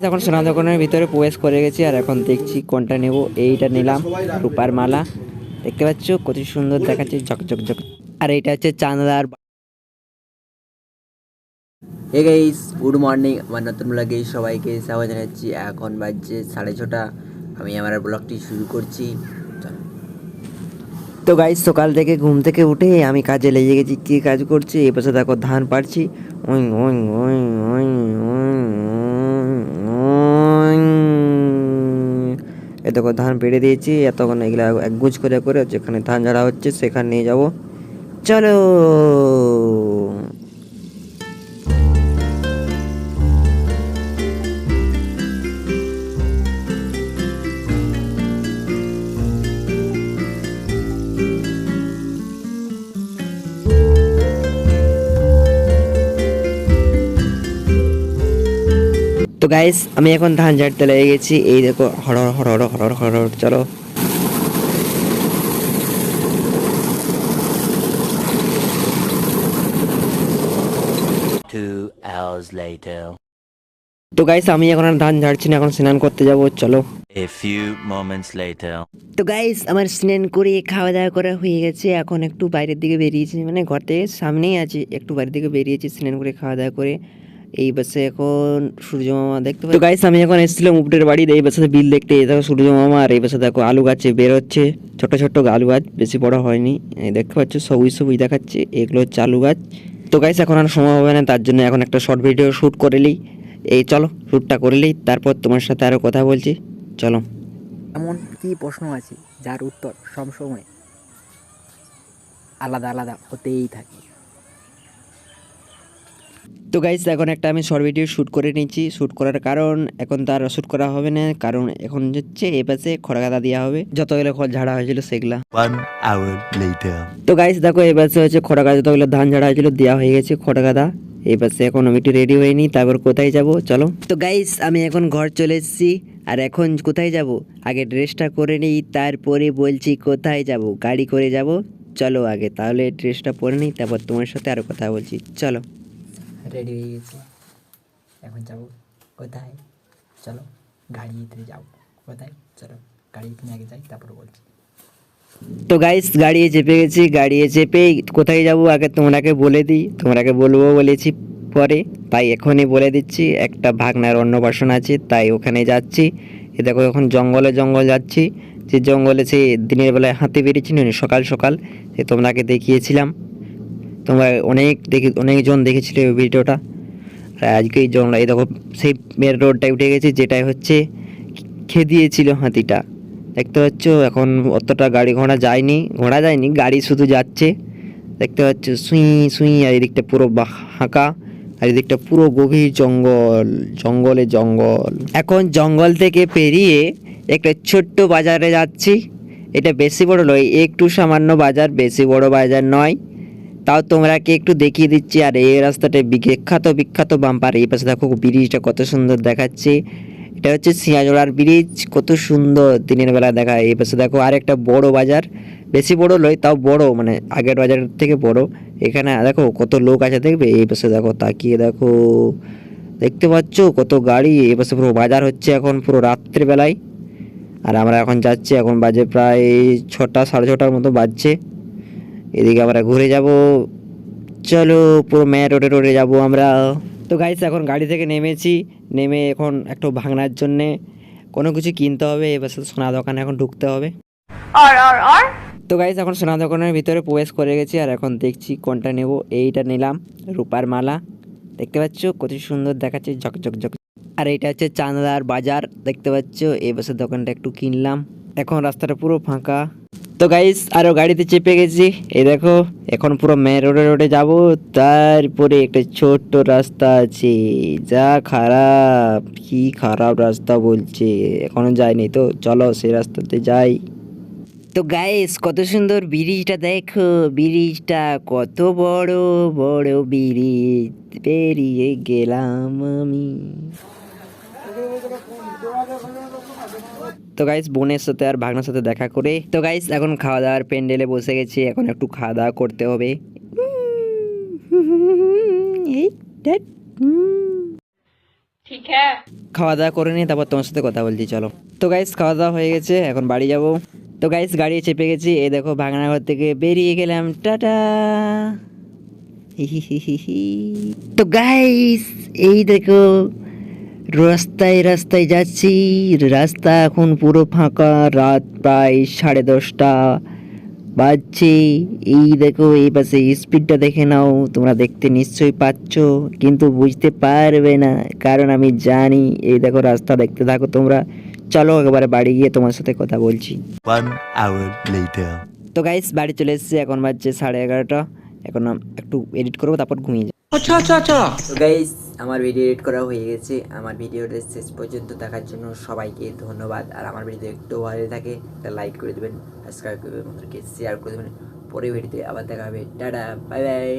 এখন সোনা দোকানের ভিতরে প্রবেশ করে গেছি আর এখন দেখছি কোনটা নেব। এইটা নিলাম রূপার মালা। দেখতে পাচ্ছ কত সুন্দর দেখাচ্ছে ঝকঝক ঝক আর এটা হচ্ছে চাঁদার হে গাইস গুড মর্নিং আমার নতুন ব্লগে সবাইকে স্বাগত জানাচ্ছি। এখন বাজছে সাড়ে ছটা। আমি আমার ব্লগটি শুরু করছি। তো গাইস সকাল থেকে ঘুম থেকে উঠে আমি কাজে লেগে গেছি। কী কাজ করছি? এ পাশে দেখো ধান পাড়ছি। ওই ওই ওই ওই ওই ওই দেখো, ধান পেড়ে দিয়েছি। এতক্ষণ এগুলা একগুজ করে করে যেখানে ধান ঝাড়া হচ্ছে, সেখানে নিয়ে যাব। চলো! তো গাইস আমি এখন ধান ঝাড়তে লেগে গেছি। এই দেখো হর হর হর হর হর হর চলো. তো গাইস আমি এখন আর ধান ঝাড়ছি না এখন স্নান করতে যাব চলো। A few moments later. তো গাইস আমার স্নান করে খাওয়া দাওয়া করা হয়ে গেছে। এখন একটু বাইরের দিকে বেরিয়েছি মানে ঘর থেকে সামনেই আছি একটু বাইরের দিকে বেরিয়েছি স্নান করে খাওয়া দাওয়া করে। এই বাসে এখন সূর্য মামা দেখতে পাই তো গাইস আমি এখন এসেছিলাম উপরের বাড়ি এই বাসে বিল দেখতে। এই দেখো সূর্য মামা আর এই বাসে দেখো আলু গাছে বের হচ্ছে ছোট ছোট আলু গাছ বেশি বড় হয়নি। এই দেখতে পাচ্ছ সবুজ সবুজ দেখাচ্ছে। এগুলো হচ্ছে আলু গাছ। তো গাইস এখন আর সময় হবে না তার জন্য এখন একটা শর্ট ভিডিও শ্যুট করে নিই। এই চলো শ্যুটটা করে নিই। তারপর তোমার সাথে আরও কথা বলছি। চলো। এমন কি প্রশ্ন আছে যার উত্তর সবসময় আলাদা আলাদা হতেই থাকে। তো গাইস এখন একটা আমি শর্ট ভিডিও শ্যুট করে নিয়েছি শ্যুট করার কারণ এখন তার শ্যুট করা হবে না কারণ এখন হচ্ছে এ পাশে খড়গাদা দেওয়া হবে। যতগুলো খড় ঝাড়া হয়েছিল সেগুলা. তো গাইস দেখো এই পাশে হচ্ছে খড়গাদা যতগুলো ধান ঝাড়া হয়েছিল দেওয়া হয়ে গেছে খড়গাদা। এই পাশে এখন আমি একটু রেডি হয়নি তারপর কোথায় যাব চলো। তো গাইস আমি এখন ঘর চলে এসেছি আর এখন কোথায় যাব? আগে ড্রেসটা করে নিই তারপরে বলছি কোথায় যাব গাড়ি করে যাব। চলো আগে তাহলে ড্রেসটা পরে নিই তারপর তোমার সাথে আরও কথা বলছি। চলো। রেডি হয়ে গেছি এখন যাব কোথায়? চলো গাড়িতে যাও কোথায়? চলো গাড়িতে আগে যাই, তারপর বলছি। তো গাইস গাড়িয়ে চেপে গেছি গাড়িয়ে চেপে কোথায় যাব? আগে তোমরাকে বলে দিই তোমরাকে বলব বলেছি পরে। তাই এখনই বলে দিচ্ছি, একটা ভাগনার অন্নপ্রাশন আছে, তাই ওখানে যাচ্ছি। এ দেখো এখন জঙ্গলে জঙ্গল যাচ্ছি। যে জঙ্গলে সে দিনের বেলায় হাতে বেরিয়েছিল, সকাল সকাল, সে তোমরাকে দেখিয়েছিলাম। তোমরা অনেক দেখে, অনেকজন দেখেছিলে ওই ভিডিওটা। আর আজকে এই এই দেখো, সেই মেন রোডটায় উঠে গেছে যেটাই হচ্ছে খেদিয়েছিল হাতিটা। দেখতে পাচ্ছ, এখন অতটা গাড়ি ঘোড়া যায়নি ঘোড়া যায়নি, গাড়ি শুধু যাচ্ছে। দেখতে পাচ্ছ, সুই সুই, আর এদিকটা পুরো ফাঁকা আর এদিকটা পুরো গভীর জঙ্গল, জঙ্গলে জঙ্গল। এখন জঙ্গল থেকে পেরিয়ে একটা ছোট্ট বাজারে যাচ্ছি। এটা বেশি বড় নয়, একটু সামান্য বাজার, বেশি বড় বাজার নয়। তাও তোমরাকে একটু দেখিয়ে দিচ্ছি, আর এই রাস্তাটা বিখ্যাত বিখ্যাত বাম্পার। এই পাশে দেখো ব্রিজটা কত সুন্দর দেখাচ্ছে। এটা হচ্ছে সিয়াজোড়ার ব্রিজ, কত সুন্দর দিনের বেলা দেখা। এই পাশে দেখো আর একটা বড় বাজার, বেশি বড় নয়, তাও বড় মানে আগের বাজারের থেকে বড়। এখানে দেখো কত লোক আছে, দেখবে? এই পাশে দেখো তাকিয়ে দেখো, দেখতে পাচ্ছ কত গাড়ি? এই পাশে পুরো বাজার হচ্ছে এখন পুরো রাত্রে বেলায় আর আমরা এখন যাচ্ছি, এখন বাজে প্রায় ছটা, সাড়ে ছটার মতো বাজছে। এদিকে আমরা ঘুরে যাব। চলো পুরো ম্যা রোডে রোডে যাব আমরা। তো গাইস এখন গাড়ি থেকে নেমেছি। নেমে এখন একটু ভাঙনার জন্যে কোনো কিছু কিনতে হবে এবার সোনা দোকানে এখন ঢুকতে হবে। তো গাইস এখন সোনা দোকানের ভিতরে প্রবেশ করে গেছি আর এখন দেখছি কোনটা নেব। এইটা নিলাম রূপার মালা। দেখতে পাচ্ছ? কত সুন্দর দেখাচ্ছে ঝক ঝক আর এইটা হচ্ছে চাঁদার বাজার দেখতে পাচ্ছ? এই বছর দোকানটা একটু কিনলাম। এখন রাস্তাটা পুরো ফাঁকা। তো গাইস আরও গাড়িতে চেপে গেছি। এই দেখো, এখন পুরো মেন রোডে রোডে যাব। তারপরে একটা ছোট্ট রাস্তা আছে। যা খারাপ, কি খারাপ রাস্তা বলছে। এখনও যায়নি তো, চলো সেই রাস্তাতে যাই। তো গাইস কত সুন্দর ব্রিজটা দেখো। ব্রিজটা কত বড় বড় ব্রিজ পেরিয়ে গেলাম আমি। তো গাইস বোনের সাথে আর ভাগনার সাথে দেখা করে তো গাইস এখন খাওয়া দাওয়ার প্যান্ডেলে বসে গেছি এখন একটু খাওয়া দাওয়া করতে হবে। এই হ্যাঁ। খাওয়া দাওয়া করে নিয়ে তারপর তোমার সাথে কথা বলছি চলো। তো গাইস খাওয়া দাওয়া হয়ে গেছে এখন বাড়ি যাব। তো গাইস গাড়ি চেপে গেছি এই দেখো ভাঙনা ঘর থেকে বেরিয়ে গেলাম টাটা। তো গাইস এই দেখো রাস্তায় রাস্তায় যাচ্ছি রাস্তা এখন পুরো ফাঁকা রাত প্রায় সাড়ে দশটা বাজছে। এই দেখো এই পাশে স্পিডটা দেখে নাও তোমরা দেখতে নিশ্চয়ই পাচ্ছ কিন্তু বুঝতে পারবে না কারণ আমি জানি এই দেখো রাস্তা দেখতে থাকো তোমরা। চলো একেবারে বাড়ি গিয়ে তোমার সাথে কথা বলছি. তো গাইস বাড়ি চলে এসেছি এখন বাজছে সাড়ে এগারোটা। এখন একটু এডিট করব তারপর ঘুমিয়ে আচ্ছা আচ্ছা আচ্ছা। তো গাইস আমার ভিডিও এডিট করা হয়ে গেছে। আমার ভিডিওটা শেষ পর্যন্ত দেখার জন্য সবাইকে ধন্যবাদ। আর আমার ভিডিও একটু ভালো থাকে লাইক করে দেবেন সাবস্ক্রাইব করে দেবেন শেয়ার করে দেবেন। পরে ভিডিওতে আবার দেখা হবে। Tata bye bye